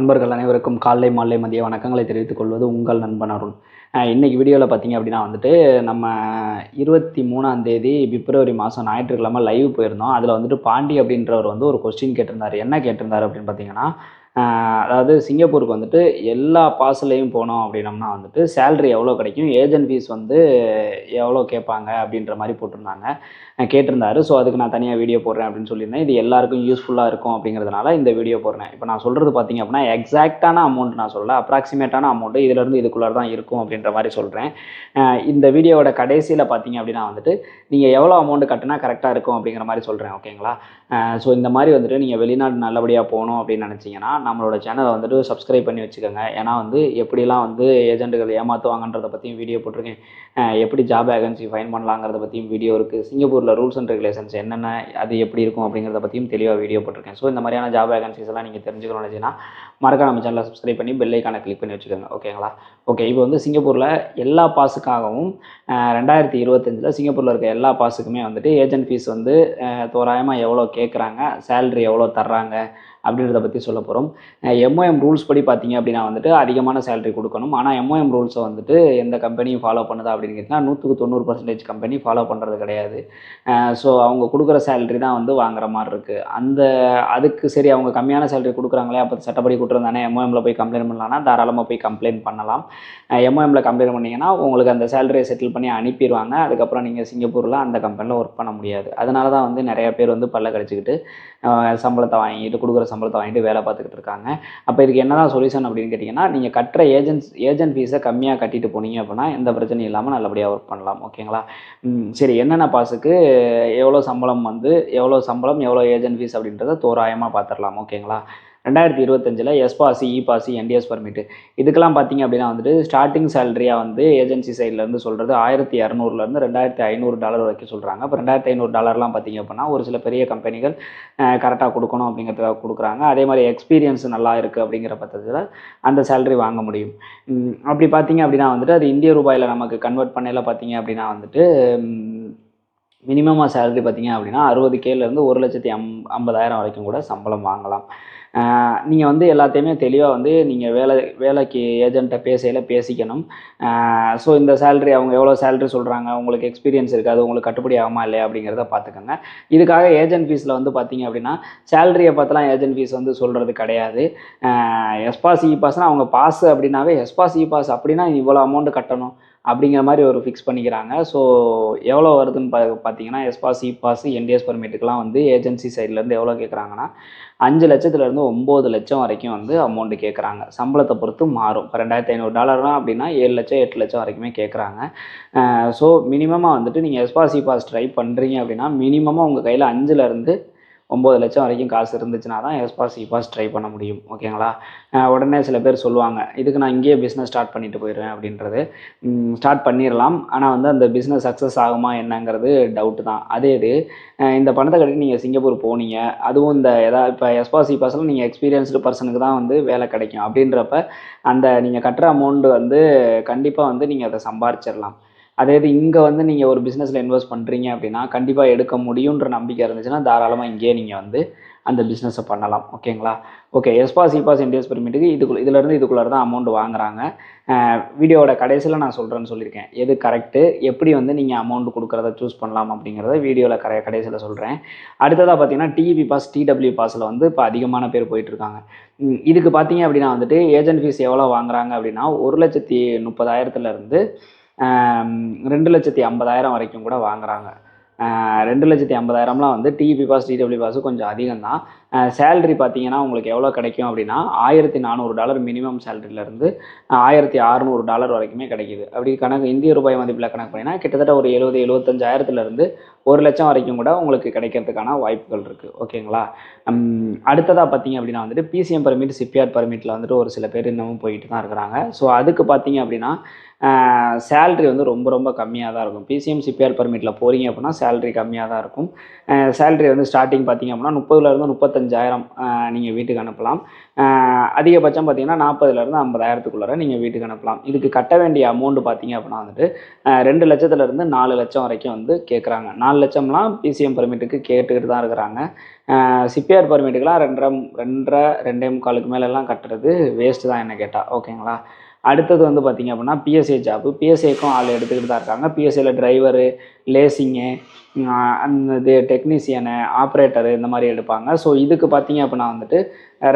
நண்பர்கள் அனைவருக்கும் காலை மாலை மதிய வணக்கங்களை தெரிவித்துக் கொள்வது உங்கள் நண்பன் அருண். இன்றைக்கி இன்னைக்கு வீடியோவில் பார்த்தீங்க அப்படின்னா வந்துட்டு நம்ம இருபத்தி மூணாம் தேதி பிப்ரவரி மாதம் ஞாயிற்றுக்கிழமை லைவ் போயிருந்தோம். அதில் வந்துட்டு பாண்டி அப்படின்றவர் வந்து ஒரு கொஸ்டின் கேட்டிருந்தார். என்ன கேட்டிருந்தார் அப்படின்னு பார்த்தீங்கன்னா அதாவது சிங்கப்பூருக்கு வந்துட்டு எல்லா பாஸ்லையும் போனோம் அப்படின்னம்னா வந்துட்டு சேல்ரி எவ்வளோ கிடைக்கும்? ஏஜென்ட் ஃபீஸ் வந்து எவ்வளோ கேட்பாங்க? அப்படின்ற மாதிரி போட்டிருந்தாங்க. கேட்டிருந்தாரு. ஸோ அதுக்கு நான் தனியாக வீடியோ போடுறேன் அப்படின்னு சொல்லியிருந்தேன். இது எல்லாருக்கும் யூஸ்ஃபுல்லாக இருக்கும் அப்படிங்கிறதுனால இந்த வீடியோ போடுறேன். இப்போ நான் சொல்கிறது பார்த்தீங்க அப்படின்னா எக்ஸாக்டான அமௌண்ட் நான் சொல்ல அப்ராக்சிமேட்டான அமௌண்ட்டு இதிலேருந்து இதுக்குள்ளே தான் இருக்கும் அப்படின்ற மாதிரி சொல்கிறேன் இந்த வீடியோவோட கடைசியில் பார்த்தீங்க அப்படின்னா வந்துட்டு நீங்கள் எவ்வளோ அமௌண்ட் கட்டினா கரெக்டாக இருக்கும் அப்படிங்கிற மாதிரி சொல்கிறேன் ஓகேங்களா ஸோ இந்த மாதிரி வந்துட்டு நீங்கள் வெளிநாடு நல்லபடியாக போகணும் அப்படின்னு நினச்சிங்கன்னா நம்மளோட சேனலை வந்துட்டு சப்ஸ்கிரைப் பண்ணி வச்சுக்கோங்க. ஏன்னா வந்து எப்படிலாம் வந்து ஏஜென்ட்டுகள் ஏமாற்றுவாங்கன்றத பற்றியும் வீடியோ போட்டிருக்கேன். எப்படி ஜாப் வேகன்சி ஃபைன் பண்ணலாங்கிறத பற்றியும் வீடியோ இருக்குது சிங்கப்பூரில் ரூல்ஸ் அண்ட் ரெகுலேஷன்ஸ் என்னென்ன அது எப்படி இருக்கும் அப்படிங்கிறத பற்றியும் தெளிவாக வீடியோ போட்டிருக்கேன். ஸோ இந்த மாதிரியான ஜாப் வேகன்சிஸ் எல்லாம் நீங்கள் தெரிஞ்சுக்கணும் நினச்சிங்கன்னா மறக்க நம்ம சேனலை சப்ஸ்கிரைப் பண்ணி பெல்லைக்கான கிளிக் பண்ணி வச்சுக்கோங்க. ஓகேங்களா ஓகே இப்போ வந்து சிங்கப்பூரில் எல்லா பாஸுக்காகவும் ரெண்டாயிரத்தி இருபத்தஞ்சில் சிங்கப்பூரில் இருக்க எல்லா பாஸுக்குமே வந்துட்டு ஏஜென்ட் ஃபீஸ் வந்து தோராயமாக எவ்வளோ கேட்குறாங்க சேல்ரி எவ்வளோ தர்றாங்க? அப்படின்றத பற்றி சொல்ல போகிறோம் எம்ஓஎம் ரூல்ஸ் படி பார்த்தீங்க அப்படின்னா வந்துட்டு அதிகமான சேலரி கொடுக்கணும். ஆனால் எம்ஓஎம் ரூல்ஸை வந்துட்டு எந்த கம்பெனியும் ஃபாலோ பண்ணுதா அப்படின்னு கேட்டிங்கன்னா நூற்றுக்கு தொண்ணூறு பர்சன்டேஜ் கம்பெனி ஃபாலோ பண்ணுறது கிடையாது. ஸோ அவங்க கொடுக்குற சேலரி தான் வந்து வாங்குற மாதிரி இருக்குது அந்த அதுக்கு சரி அவங்க கம்மியான சேலரி கொடுக்குறாங்களே அப்போ சட்டப்படி கொடுத்துருந்தானே எம்ஓஎம்ல போய் கம்ப்ளைண்ட் பண்ணலாம்னா தாராளமாக போய் கம்ப்ளைண்ட் பண்ணலாம். எம்ஓஎம்ல கம்ப்ளைண்ட் பண்ணிங்கன்னா உங்களுக்கு அந்த சேலரியை செட்டில் பண்ணி அனுப்பிடுவாங்க. அதுக்கப்புறம் நீங்கள் சிங்கப்பூரில் அந்த கம்பெனியில் ஒர்க் பண்ண முடியாது. அதனால தான் வந்து நிறைய பேர் வந்து பல்ல கடிச்சிக்கிட்டு சம்பளத்தை வாங்கிட்டு கொடுக்குற சம்பளத்தை வாங்கிட்டு வேலை பார்த்துக்கிட்டு இருக்காங்க. அப்போ இதுக்கு என்னதான் சொல்யூஷன் அப்படின்னு கேட்டிங்கன்னா நீங்கள் கட்டுற ஏஜென்ட்ஸ் ஏஜென்ட் ஃபீஸை கம்மியாக கட்டிட்டு போனீங்க அப்படின்னா எந்த பிரச்சனையும் இல்லாமல் நல்லபடியாக ஒர்க் பண்ணலாம். ஓகேங்களா சரி என்னென்ன பாஸுக்கு எவ்வளோ சம்பளம் வந்து எவ்வளோ சம்பளம் எவ்வளோ ஏஜென்ட் ஃபீஸ் அப்படின்றத தோராயமாக பார்த்துடலாம். ஓகேங்களா ரெண்டாயிரத்தி இருபத்தஞ்சில் எஸ் பாசி இ பாசி என்டிஎஸ் பர்மிட்டு இதுக்கெல்லாம் பார்த்தீங்க அப்படின்னா வந்துட்டு ஸ்டார்டிங் சேலரியாக வந்து ஏஜென்சி சைட்லேருந்து சொல்கிறது ஆயிரத்தி இரநூறுலேருந்து ரெண்டாயிரத்தி ஐநூறு டாலர் வரைக்கும் சொல்கிறாங்க அப்போ ரெண்டாயிரத்தி ஐநூறு டாலர்லாம் பார்த்தீங்க அப்படின்னா ஒரு சில பெரிய கம்பெனிகள் கரெக்டாக கொடுக்கணும் அப்படிங்கிறதுக்காக கொடுக்குறாங்க. அதே மாதிரி எக்ஸ்பீரியன்ஸ் நல்லா இருக்குது அப்படிங்கிற பட்சத்தில் அந்த சேலரி வாங்க முடியும். அப்படி பார்த்தீங்க அப்படின்னா வந்துட்டு அது இந்திய ரூபாயில் நமக்கு கன்வெர்ட் பண்ணையில் பார்த்தீங்க அப்படின்னா வந்துட்டு மினிமமாக சேலரி பார்த்தீங்க அப்படின்னா அறுபது கேலேருந்து ஒரு லட்சத்தி அம் ஐம்பதாயிரம் வரைக்கும் கூட சம்பளம் வாங்கலாம். நீங்கள் வந்து எல்லாத்தையுமே தெளிவாக வந்து நீங்கள் வேலை வேலைக்கு ஏஜென்ட்டை பேசையில் பேசிக்கணும். ஸோ இந்த சேலரி அவங்க எவ்வளோ சேலரி சொல்கிறாங்க உங்களுக்கு எக்ஸ்பீரியன்ஸ் இருக்காது உங்களுக்கு கட்டுப்படி ஆகுமா இல்லையா அப்படிங்கிறத பார்த்துக்கோங்க இதுக்காக ஏஜென்ட் ஃபீஸில் வந்து பார்த்தீங்க அப்படின்னா சேலரியை பார்த்தலாம் ஏஜென்ட் ஃபீஸ் வந்து சொல்கிறது கிடையாது. எஸ்பாஸ் இ பாஸ்னால் அவங்க பாஸ் அப்படின்னாவே எஸ்பாஸ் இ பாஸ் அப்படின்னா இவ்வளோ அமௌண்ட் கட்டணும். அப்படிங்கிற மாதிரி ஒரு ஃபிக்ஸ் பண்ணிக்கிறாங்க. ஸோ எவ்வளோ வருதுன்னு பா பார்த்தீங்கன்னா S pass e pass pass NTS பர்மிட்டுக்கெலாம் வந்து ஏஜென்சி சைட்லேருந்து எவ்வளோ கேட்குறாங்கன்னா அஞ்சு லட்சத்துலேருந்து ஒம்பது லட்சம் வரைக்கும் வந்து அமௌண்ட் கேட்குறாங்க சம்பளத்தை பொறுத்து மாறும். இப்போ ரெண்டாயிரத்தி ஐநூறு டாலர்னா அப்படின்னா ஏழு லட்சம் எட்டு லட்சம் வரைக்குமே கேட்குறாங்க ஸோ மினிமமாக வந்துட்டு நீங்கள் எஸ்பாஸ் இபாஸ் பாஸ் ட்ரை பண்ணுறீங்க அப்படின்னா மினிமமாக உங்கள் கையில் அஞ்சுலேருந்து ஒம்பது லட்சம் வரைக்கும் காசு இருந்துச்சுன்னா தான் எஸ்பாஸ் இபாஸ் ட்ரை பண்ண முடியும். ஓகேங்களா உடனே சில பேர் சொல்லுவாங்க இதுக்கு நான் இங்கேயே பிஸ்னஸ் ஸ்டார்ட் பண்ணிட்டு போயிடுவேன் அப்படின்றது. ஸ்டார்ட் பண்ணிடலாம் ஆனால் வந்து அந்த பிஸ்னஸ் சக்ஸஸ் ஆகுமா என்னங்கிறது டவுட்டு தான். அதே இது இந்த பணத்தை கட்டி நீங்கள் சிங்கப்பூர் போனீங்க அதுவும் இந்த ஏதாவது இப்போ எஸ்பாஸ் இபாஸில் நீங்கள் எக்ஸ்பீரியன்ஸ்டு பர்சனுக்கு தான் வந்து வேலை கிடைக்கும். அப்படின்றப்ப அந்த நீங்கள் கட்டுற அமௌண்ட் வந்து கண்டிப்பாக வந்து நீங்கள் அதை சம்பாரிச்சிடலாம் அதே இது இங்கே வந்து நீங்கள் ஒரு பிஸ்னஸில் இன்வெஸ்ட் பண்ணுறீங்க அப்படின்னா கண்டிப்பாக எடுக்க முடியுன்ற நம்பிக்கை இருந்துச்சுன்னா தாராளமாக இங்கேயே நீங்கள் வந்து அந்த பிஸ்னஸை பண்ணலாம். ஓகேங்களா okay S pass e pass இண்டியஸ் பெர்மிட்டுக்கு இதுக்குள்ள இதுலேருந்து இதுக்குள்ளே தான் அமௌண்ட் வாங்குறாங்க. வீடியோவோட கடைசியில் நான் சொல்கிறேன்னு சொல்லியிருக்கேன். எது கரெக்டு எப்படி வந்து நீங்கள் அமௌண்ட் கொடுக்குறத சூஸ் பண்ணலாம் அப்படிங்கிறத வீடியோவில் கரை கடைசியில் சொல்கிறேன் அடுத்ததாக பார்த்தீங்கன்னா டிவி பாஸ் டிடபிள்யூ பாஸில் வந்து இப்போ அதிகமான பேர் போயிட்டுருக்காங்க இதுக்கு பார்த்தீங்க அப்படின்னா வந்துட்டு ஏஜென்ட் ஃபீஸ் எவ்வளோ வாங்குறாங்க அப்படின்னா ஒரு லட்சத்தி முப்பதாயிரத்துலேருந்து ரெண்டு லட்சத்தி ஐம்பதாயிரம் வரைக்கும் கூட வாங்குறாங்க. ரெண்டு லட்சத்தி ஐம்பதாயிரம்லாம் வந்து டிபி பாஸ் டிடபிள்யூ பாஸ் கொஞ்சம் அதிகம் தான் சேலரி பார்த்தீங்கன்னா உங்களுக்கு எவ்வளோ கிடைக்கும் அப்படின்னா ஆயிரத்தி நானூறு டாலர் மினிமம் சேலரியிலேருந்து ஆயிரத்தி அறநூறு டாலர் வரைக்குமே கிடைக்குது. அப்படி கணக்கு இந்திய ரூபாய் மதிப்பில் கணக்கு பண்ணிங்கன்னா கிட்டத்தட்ட ஒரு எழுபது எழுபத்தஞ்சாயிரத்துலேருந்து ஒரு லட்சம் வரைக்கும் கூட உங்களுக்கு கிடைக்கிறதுக்கான வாய்ப்புகள் இருக்குது ஓகேங்களா அடுத்ததாக பார்த்தீங்க அப்படின்னா வந்துட்டு பிசிஎம் பர்மிட் சிபிஆர் பர்மிட்டில் வந்துட்டு ஒரு சில பேர் இன்னமும் போயிட்டு தான் இருக்கிறாங்க. ஸோ அதுக்கு பார்த்தீங்க அப்படின்னா சேல்ரி வந்து ரொம்ப ரொம்ப கம்மியாக தான் இருக்கும். பிசிஎம் சிபிஆர் பர்மிட்டில் போகிறீங்க அப்படின்னா சேல்ரி கம்மியாக தான் இருக்கும். சேல்ரி வந்து ஸ்டார்டிங் பார்த்தீங்க அப்படின்னா முப்பதுலேருந்து முப்பத்தஞ்சாயிரம் நீங்கள் வீட்டுக்கு அனுப்பலாம். அதிகபட்சம் பார்த்தீங்கன்னா நாற்பதுலேருந்து ஐம்பதாயிரத்துக்குள்ளார நீங்கள் வீட்டுக்கு அனுப்பலாம். இதுக்கு கட்ட வேண்டிய அமௌண்ட் பார்த்தீங்க அப்படின்னா வந்துட்டு ரெண்டு லட்சத்துலேருந்து நாலு லட்சம் வரைக்கும் வந்து கேட்குறாங்க நாலு லட்சம்லாம் பிசிஎம் பர்மிட்டுக்கு கேட்டுக்கிட்டு தான் இருக்கிறாங்க. சிபிஆர் பர்மிட்டுக்கெலாம் ரெண்டரை ரெண்டரை ரெண்டே முக்காலுக்கு மேலெல்லாம் கட்டுறது வேஸ்ட்டு தான் என்ன கேட்டால் ஓகேங்களா அடுத்தது வந்து பார்த்திங்க அப்படின்னா பிஎஸ்ஏ ஜாப்பு பிஎஸ்ஏக்கும் ஆள் எடுத்துக்கிட்டு தான் இருக்காங்க. பிஎஸ்ஏல டிரைவரு லேசிங்கு அந்த இது டெக்னீஷியனு ஆப்ரேட்டரு இந்த மாதிரி எடுப்பாங்க. ஸோ இதுக்கு பார்த்தீங்க அப்படின்னா வந்துட்டு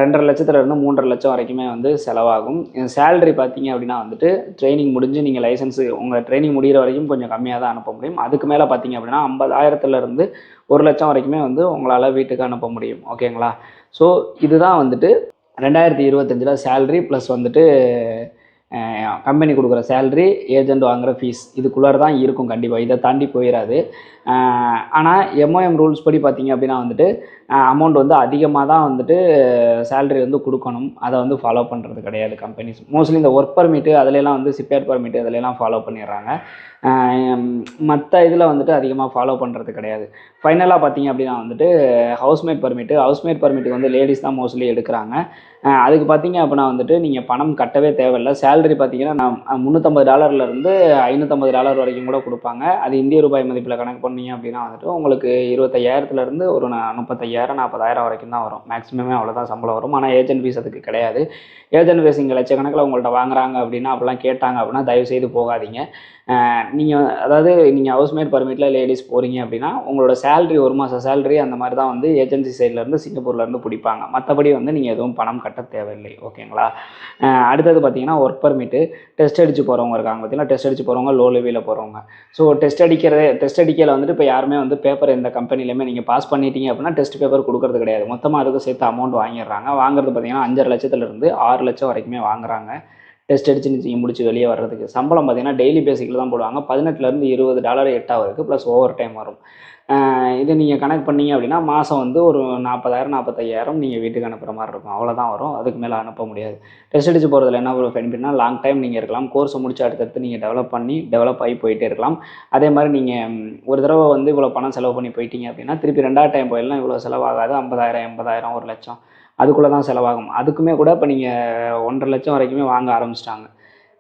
ரெண்டரை லட்சத்துலேருந்து மூன்றரை லட்சம் வரைக்குமே வந்து செலவாகும். சேலரி பார்த்தீங்க அப்படின்னா வந்துட்டு ட்ரைனிங் முடிஞ்சு நீங்கள் லைசன்ஸு உங்கள் ட்ரைனிங் முடிகிற வரைக்கும் கொஞ்சம் கம்மியாக தான் அனுப்ப முடியும். அதுக்கு மேலே பார்த்தீங்க அப்படின்னா ஐம்பதாயிரத்துலேருந்து ஒரு லட்சம் வரைக்குமே வந்து உங்களால் வீட்டுக்கு அனுப்ப முடியும். ஓகேங்களா ஸோ இதுதான் வந்துட்டு ரெண்டாயிரத்தி இருபத்தஞ்சில் சேல்ரி ப்ளஸ் வந்துட்டு கம்பெனி கொடுக்குற சேலரி ஏஜென்ட் வாங்குற ஃபீஸ் இதுக்குள்ளார தான் இருக்கும் கண்டிப்பாக இதை தாண்டி போயிடாது ஆனால் எம்ஓஎம் ரூல்ஸ் படி பார்த்தீங்க அப்படின்னா வந்துட்டு அமௌண்ட் வந்து அதிகமாக தான் வந்துட்டு சேல்ரி வந்து கொடுக்கணும். அதை வந்து ஃபாலோ பண்ணுறது கிடையாது கம்பெனிஸ் மோஸ்ட்லி இந்த ஒர்க் பர்மிட்டு அதுலலாம் வந்து சிப்பேர் பர்மிட்டு அதிலெலாம் ஃபாலோ பண்ணிடுறாங்க. மற்ற இதில் வந்துட்டு அதிகமாக ஃபாலோ பண்ணுறது கிடையாது. ஃபைனலாக பார்த்தீங்க அப்படின்னா வந்துட்டு ஹவுஸ்மேட் பர்மிட்டு ஹவுஸ்மேட் பர்மிட்டுக்கு வந்து லேடிஸ் தான் மோஸ்ட்லி எடுக்கிறாங்க. அதுக்கு பார்த்தீங்க அப்படின்னா வந்துட்டு நீங்கள் பணம் கட்டவே தேவையில்லை. சேலரி பார்த்தீங்கன்னா நான் முந்நூற்றம்பது டாலர்லேருந்து ஐநூற்றம்பது டாலர் வரைக்கும் கூட கொடுப்பாங்க. அது இந்திய ரூபாய் மதிப்பில் கணக்கு பண்ணீங்க அப்படின்னா வந்துட்டு உங்களுக்கு இருபத்தையாயிரத்துலேருந்து ஒரு நா- முப்பத்தையாயிரம் நாற்பதாயிரம் வரைக்கும் தான் வரும். மேக்ஸிமமே அவ்வளோதான் சம்பளம் வரும். ஆனால் ஏஜென்ட் ஃபீஸ் அதுக்கு கிடையாது. ஏஜென்ட் ஃபீஸ் இங்கே லட்சக்கணக்கில் உங்கள்கிட்ட வாங்குறாங்க அப்படின்னா அப்படிலாம் கேட்டாங்க அப்படின்னா தயவு செய்து போகாதீங்க நீங்கள் அதாவது நீங்கள் ஹவுஸ்மேட் பர்மிட்டில் லேடிஸ் போகிறீங்க அப்படின்னா உங்களோட சேலரி ஒரு மாதம் சேலரி அந்த மாதிரி தான் வந்து ஏஜென்சி சைட்லேருந்து சிங்கப்பூர்லேருந்து பிடிப்பாங்க. மற்றபடி வந்து நீங்கள் எதுவும் பணம் கட்ட தேவையில்லை ஓகேங்களா? அடுத்தது பார்த்தீங்கன்னா ஒர்க் பர்மிட்டு டெஸ்ட் அடிச்சு போகிறவங்க இருக்காங்க பார்த்தீங்கன்னா டெஸ்ட் அடித்து போகிறவங்க லோ லெவலில் போகிறவங்க ஸோ டெஸ்ட் அடிக்கிறது டெஸ்ட் அடிக்கையில் வந்துட்டு இப்போ யாருமே வந்து பேப்பர் எந்த கம்பெனிலையுமே நீங்கள் பாஸ் பண்ணிட்டீங்க அப்படின்னா டெஸ்ட் பேப்பர் கொடுக்கறது கிடையாது. மொத்தமாக அதுக்கு சேர்த்து அமௌண்ட் வாங்கிடுறாங்க. வாங்குறது பார்த்தீங்கன்னா அஞ்சரை லட்சத்துலேருந்து ஆறு லட்சம் வரைக்குமே வாங்குறாங்க. டெஸ்ட் அடிச்சு நீங்கள் முடிச்சு வெளியே வர்றதுக்கு. சம்பளம் பார்த்தீங்கன்னா டெய்லி பேசிக்கில் தான் போடுவாங்க. பதினெட்டுலேருந்து இருபது டாலர் எட்டாவதுக்கு ப்ளஸ் ஓவர் டைம் வரும். இது நீங்கள் கனெக்ட் பண்ணீங்க அப்படின்னா மாதம் வந்து ஒரு நாற்பதாயிரம் நாற்பத்தையாயிரம் நீங்கள் வீட்டுக்கு அனுப்புகிற மாதிரி இருக்கும். அவ்வளோதான் வரும். அதுக்கு மேலே அனுப்ப முடியாது. டெஸ்ட் அடிச்சு போகிறதுல என்ன ஒரு பெனிஃபிட்னா லாங் டைம் நீங்கள் இருக்கலாம். கோர்ஸை முடிச்சு அடுத்தடுத்து நீங்கள் டெவலப் பண்ணி டெவலப் ஆகி போயிட்டே இருக்கலாம். அதே மாதிரி நீங்கள் ஒரு தடவை வந்து இவ்வளோ பணம் செலவு பண்ணி போயிட்டீங்க அப்படின்னா திருப்பி ரெண்டாவது டைம் போயிடலாம். இவ்வளோ செலவாகாது. ஐம்பதாயிரம் எண்பதாயிரம் ஒரு லட்சம். அதுக்குள்ளே தான் செலவாகும். அதுக்குமே கூட இப்போ நீங்கள் ஒன்றரை லட்சம் வரைக்குமே வாங்க ஆரம்பிச்சிட்டாங்க.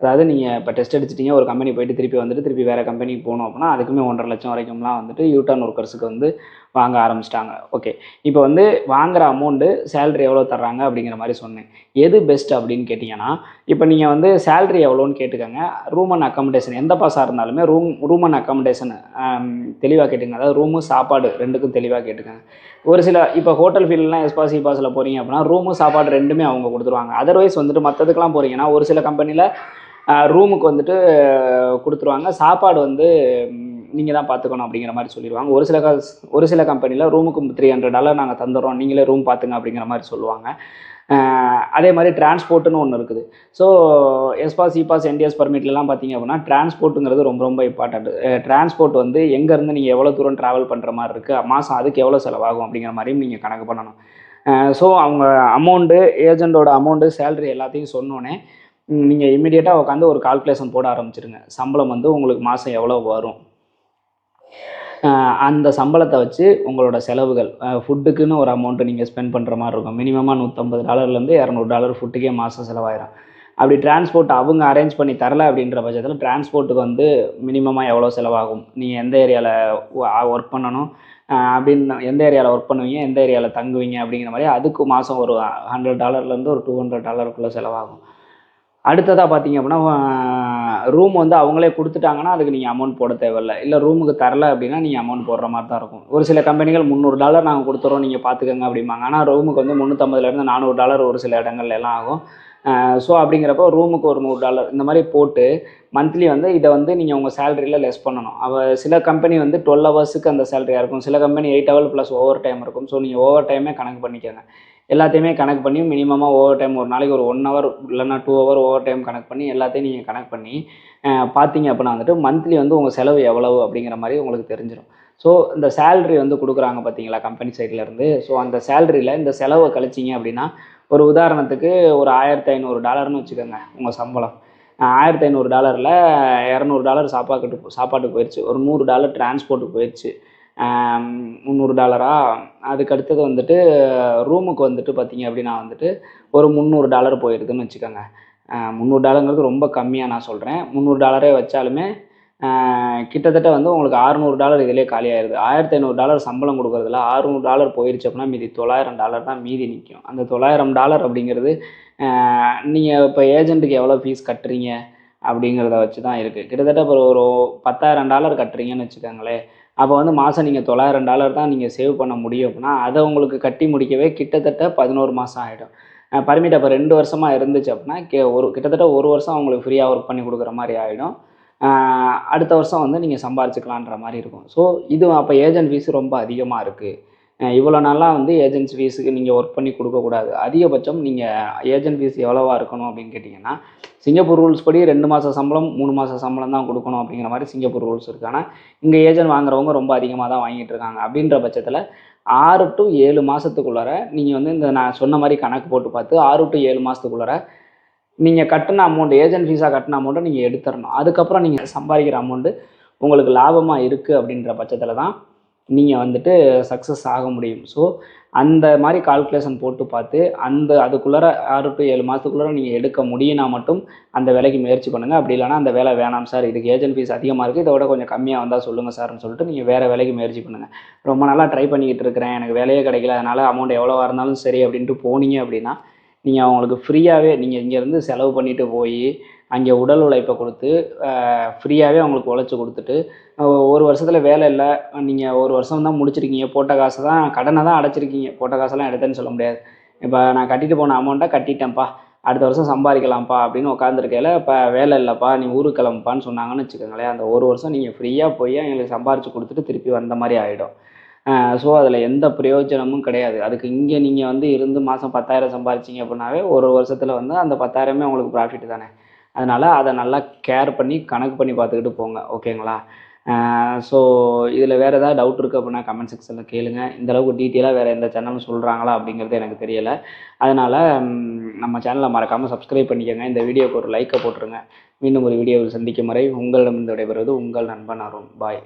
அதாவது நீங்கள் இப்போ டெஸ்ட் அடிச்சிட்டீங்க ஒரு கம்பெனி போயிட்டு திருப்பி வந்துட்டு திருப்பி வேறு கம்பெனிக்கு போகணும் அப்படின்னா அதுக்குமே ஒன்றரை லட்சம் வரைக்கும்லாம் வந்துட்டு யூட்டர்ன் ஒர்க்கர்ஸுக்கு வந்து வாங்க ஆரம்பிச்சிட்டாங்க. ஓகே இப்போ வந்து வாங்குற அமௌண்ட்டு சேலரி எவ்வளோ தர்றாங்க அப்படிங்கிற மாதிரி சொன்னேன். எது பெஸ்ட் அப்படின்னு கேட்டிங்கன்னா இப்போ நீங்கள் வந்து சேலரி எவ்வளோன்னு கேட்டுக்கோங்க. ரூம் அண்ட் அக்காமடேஷன் எந்த பாஸாக இருந்தாலுமே ரூம் ரூம் அண்ட் அக்காமடேஷன் தெளிவாக கேட்டுங்க அதாவது ரூமு சாப்பாடு ரெண்டுக்கும் தெளிவாக கேட்டுக்கோங்க. ஒரு சில இப்போ ஹோட்டல் ஃபீல்ட்லாம் எஸ்பாசி பாஸில் e போகிறீங்க அப்படின்னா ரூமு சாப்பாடு ரெண்டுமே அவங்க கொடுத்துருவாங்க. அதர்வைஸ் வந்துட்டு மற்றதுக்கெலாம் போகிறீங்கன்னா ஒரு சில கம்பெனியில் ரூமுக்கு வந்துட்டு கொடுத்துருவாங்க. சாப்பாடு வந்து நீங்கள் தான் பார்த்துக்கணும் அப்படிங்கிற மாதிரி சொல்லிடுவாங்க. ஒரு சில ஒரு சில கம்பெனியில் ரூமுக்கு த்ரீ ஹண்ட்ரட் டாலர் நாங்கள் தந்துடுறோம் நீங்களே ரூம் பார்த்துங்க அப்படிங்கிற மாதிரி சொல்லுவாங்க. அதே மாதிரி டிரான்ஸ்போர்ட்டுன்னு ஒன்று இருக்குது. ஸோ எஸ்பாஸ் இபாஸ் என்டிஎஸ் பர்மிட்லலாம் பார்த்தீங்க அப்படின்னா டிரான்ஸ்போர்ட்டுங்கிறது ரொம்ப ரொம்ப இம்பார்ட்டண்ட் டிரான்ஸ்போர்ட் வந்து எங்கேருந்து நீங்கள் எவ்வளோ தூரம் ட்ராவல் பண்ணுற மாதிரி இருக்குது மாதம் அதுக்கு எவ்வளோ செலவாகும் அப்படிங்கிற மாதிரியும் நீங்கள் கணக்கு பண்ணணும். ஸோ அவங்க அமௌண்ட்டு ஏஜெண்டோட அமௌண்ட்டு சேலரி எல்லாத்தையும் சொன்னோன்னே நீங்கள் இமிடியேட்டாக உட்காந்து ஒரு கால்குலேஷன் போட ஆரம்பிச்சிருங்க. சம்பளம் வந்து உங்களுக்கு மாதம் எவ்வளோ வரும். அந்த சம்பளத்தை வச்சு உங்களோட செலவுகள் ஃபுட்டுக்குன்னு ஒரு அமௌண்ட்டு நீங்கள் ஸ்பெண்ட் பண்ணுற மாதிரி இருக்கும். மினிமமாக நூற்றம்பது டாலர்லேருந்து இரநூறு டாலர் ஃபுட்டுக்கே மாதம் செலவாயிரும். அப்படி டிரான்ஸ்போர்ட் அவங்க அரேஞ்ச் பண்ணி தரல அப்படின்ற பட்சத்தில் டிரான்ஸ்போர்ட்டுக்கு வந்து மினிமமாக எவ்வளோ செலவாகும்? நீங்கள் எந்த ஏரியாவில் ஒர்க் பண்ணணும்? அப்படின்னு எந்த ஏரியாவில் ஒர்க் பண்ணுவீங்க? எந்த ஏரியாவில் தங்குவீங்க? அப்படிங்கிற மாதிரி அதுக்கு மாதம் ஒரு ஹண்ட்ரட் டாலர்லேருந்து ஒரு டூ ஹண்ட்ரட் டாலருக்குள்ளே செலவாகும். அடுத்ததாக பார்த்தீங்க அப்படின்னா ரூம் வந்து அவங்களே கொடுத்துட்டாங்கன்னா அதுக்கு நீங்கள் அமௌண்ட் போட தேவையில்ல. இல்லை ரூமுக்கு தரல அப்படின்னா நீங்கள் அமௌண்ட் போடுற மாதிரி தான் இருக்கும். ஒரு சில கம்பெனிகள் முந்நூறு டாலர் நாங்கள் கொடுத்துறோம் நீங்கள் பார்த்துக்கோங்க அப்படிம்பாங்க. ஆனால் ரூமுக்கு வந்து முந்நூற்றம்பதுலேருந்து நானூறு டாலர் ஒரு சில இடங்கள்ல எல்லாம் ஆகும். ஸோ அப்படிங்கிறப்போ ரூமுக்கு ஒரு நூறு டாலர் இந்த மாதிரி போட்டு மந்த்லி வந்து இதை வந்து நீங்கள் உங்கள் சேலரியில் லெஸ் பண்ணணும். அவள் சில கம்பெனி வந்து டுவெல் ஹவர்ஸுக்கு அந்த சேலரியாக இருக்கும். சில company eight hour plus overtime இருக்கும். ஸோ நீங்கள் ஓவர் டைமே கணக்கு பண்ணிக்கோங்க. எல்லாத்தையுமே கனெக்ட் பண்ணி மினிமமாக ஓவர் டைம் ஒரு நாளைக்கு ஒரு ஒன் ஹவர் இல்லைன்னா டூ ஹவர் ஓவர் டைம் கணக்கு பண்ணி எல்லாத்தையும் நீங்கள் கணக்கு பண்ணி பார்த்தீங்க அப்படின்னா வந்துட்டு மந்த்லி வந்து உங்கள் செலவு எவ்வளவு அப்படிங்கிற மாதிரி உங்களுக்கு தெரிஞ்சிடும் ஸோ இந்த சேலரி வந்து கொடுக்குறாங்க பார்த்தீங்களா கம்பெனி சைட்லேருந்து ஸோ அந்த சேலரியில் இந்த செலவை கழிச்சிங்க அப்படின்னா ஒரு உதாரணத்துக்கு ஒரு ஆயிரத்தி ஐநூறு டாலர்னு வச்சுக்கோங்க உங்கள் சம்பளம். ஆயிரத்தி ஐநூறு டாலரில் இரநூறு டாலர் சாப்பாட்டுக்கு சாப்பாட்டுக்கு போயிடுச்சு ஒரு நூறு டாலர் டிரான்ஸ்போர்ட்டுக்கு போயிடுச்சு முந்நூறு டாலரா? அதுக்கு அடுத்தது வந்துட்டு ரூமுக்கு வந்துட்டு பார்த்தீங்க அப்படின்னா வந்துட்டு ஒரு முந்நூறு டாலர் போயிருதுன்னு வச்சுக்கோங்க. முந்நூறு டாலருங்கிறது ரொம்ப கம்மியாக நான் சொல்கிறேன் முந்நூறு டாலரே வச்சாலுமே கிட்டத்தட்ட வந்து உங்களுக்கு அறுநூறு டாலர் இதிலே காலியாயிருது ஆயிரத்தி ஐநூறு டாலர் சம்பளம் கொடுக்குறதுல அறுநூறு டாலர் போயிருச்சு அப்படின்னா மீதி தொள்ளாயிரம் டாலர் தான் மீதி நிற்கும் அந்த தொள்ளாயிரம் டாலர் அப்படிங்கிறது நீங்கள் இப்போ ஏஜென்ட்டுக்கு எவ்வளோ ஃபீஸ் கட்டுறீங்க அப்படிங்கிறத வச்சு தான் இருக்குது கிட்டத்தட்ட இப்போ ஒரு பத்தாயிரம் டாலர் கட்டுறீங்கன்னு வச்சுக்கோங்களேன். அப்போ வந்து மாதம் நீங்கள் தொள்ளாயிரம் டாலர் தான் நீங்கள் சேவ் பண்ண முடியும் அப்படின்னா அதை உங்களுக்கு கட்டி முடிக்கவே கிட்டத்தட்ட பதினோரு மாதம் ஆகிடும் பர்மிட் அப்போ ரெண்டு வருஷமாக இருந்துச்சு அப்படின்னா கே ஒரு கிட்டத்தட்ட ஒரு வருஷம் அவங்களுக்கு ஃப்ரீயாக ஒர்க் பண்ணி கொடுக்குற மாதிரி ஆகிடும் அடுத்த வருஷம் வந்து நீங்கள் சம்பாரிச்சிக்கலான்ற மாதிரி இருக்கும். ஸோ இது அப்போ ஏஜென்ட் ஃபீஸ் ரொம்ப அதிகமாக இருக்குது இவ்வளோ நாளாக வந்து ஏஜென்ட்ஸ் ஃபீஸுக்கு நீங்கள் ஒர்க் பண்ணி கொடுக்கக்கூடாது அதிகபட்சம் நீங்கள் ஏஜென்ட் ஃபீஸ் எவ்வளோவா இருக்கணும் அப்படின்னு கேட்டிங்கன்னா சிங்கப்பூர் ரூல்ஸ் படி ரெண்டு மாத சம்பளம் மூணு மாத சம்பளம் தான் கொடுக்கணும் அப்படிங்கிற மாதிரி சிங்கப்பூர் ரூல்ஸ் இருக்குது ஆனால் இங்கே ஏஜென்ட் வாங்குறவங்க ரொம்ப அதிகமாக தான் வாங்கிட்டு இருக்காங்க. அப்படின்ற பட்சத்தில் ஆறு டு ஏழு மாதத்துக்குள்ளார நீங்கள் வந்து இந்த நான் சொன்ன மாதிரி கணக்கு போட்டு பார்த்து ஆறு டு ஏழு மாதத்துக்குள்ளார நீங்கள் கட்டின அமௌண்ட் ஏஜென்ட் ஃபீஸாக கட்டின அமௌண்ட்டை நீங்கள் எடுத்துடணும் அதுக்கப்புறம் நீங்கள் சம்பாதிக்கிற அமௌண்ட்டு உங்களுக்கு லாபமாக இருக்குது அப்படின்ற பட்சத்தில் தான் நீங்கள் வந்துட்டு சக்ஸஸ் ஆக முடியும். ஸோ அந்த மாதிரி கால்குலேஷன் போட்டு பார்த்து அந்த அதுக்குள்ளார ஆறு டு ஏழு மாதத்துக்குள்ளார நீங்கள் எடுக்க முடியும்னா மட்டும் அந்த வேலைக்கு முயற்சி பண்ணுங்கள் அப்படி இல்லைனா அந்த வேலை வேணாம் சார். இதுக்கு ஏஜென்ட் ஃபீஸ் அதிகமாக இருக்குது இதோட கொஞ்சம் கம்மியாக வந்தால் சொல்லுங்கள் சார்னு சொல்லிட்டு நீங்கள் வேறு வேலைக்கு முயற்சி பண்ணுங்கள் ரொம்ப நாளாக ட்ரை பண்ணிக்கிட்டு இருக்கிறேன். எனக்கு வேலையே கிடைக்கல. அதனால் அமௌண்ட் எவ்வளோவா இருந்தாலும் சரி அப்படின்ட்டு போனீங்க அப்படின்னா நீங்கள் அவங்களுக்கு ஃப்ரீயாகவே நீங்கள் இங்கேருந்து செலவு பண்ணிட்டு போய் அங்கே உடல் உழைப்பை கொடுத்து ஃப்ரீயாகவே அவங்களுக்கு உழைச்சி கொடுத்துட்டு ஒரு வருஷத்தில் வேலை இல்லை நீங்கள் ஒரு வருஷம் தான் முடிச்சிருக்கீங்க போட்ட காசு தான் கடனை தான் அடைச்சிருக்கீங்க போட்ட காசெல்லாம் எடுத்தேன்னு சொல்ல முடியாது. இப்போ நான் கட்டிட்டு போன அமௌண்ட்டை கட்டிட்டேன்ப்பா அடுத்த வருஷம் சம்பாதிக்கலாம்ப்பா அப்படின்னு உட்காந்துருக்கையில் இப்போ வேலை இல்லைப்பா நீ ஊருக்கு கிளம்புப்பான்னு சொன்னாங்கன்னு வச்சுக்கோங்களேன் அந்த ஒரு வருஷம் நீங்கள் ஃப்ரீயாக போய் எங்களுக்கு சம்பாரித்து கொடுத்துட்டு திருப்பி வந்த மாதிரி ஆகிடும் ஸோ அதில் எந்த பிரயோஜனமும் கிடையாது. அதுக்கு இங்கே நீங்கள் வந்து இருந்து மாதம் பத்தாயிரம் சம்பாரிச்சிங்க அப்படின்னாவே ஒரு வருஷத்தில் வந்து அந்த பத்தாயிரமே உங்களுக்கு ப்ராஃபிட் தானே. அதனால் அதை நல்லா கேர் பண்ணி கணக்கு பண்ணி பார்த்துக்கிட்டு போங்க. ஓகேங்களா ஸோ இதில் வேறு ஏதாவது டவுட் இருக்குது அப்படின்னா கமெண்ட் செக்ஷனில் கேளுங்க. இந்த அளவுக்கு டீட்டெயிலாக வேறு எந்த சேனலும் சொல்கிறாங்களா அப்படிங்கிறது எனக்கு தெரியலை. அதனால் நம்ம சேனலை மறக்காமல் சப்ஸ்கிரைப் பண்ணிக்கோங்க. இந்த வீடியோக்கு ஒரு லைக்கை போட்டுருங்க. மீண்டும் ஒரு வீடியோவில் சந்திக்கும் வரை உங்களிடம் விடைபெறுவது உங்கள் நண்பன் அருண். பாய்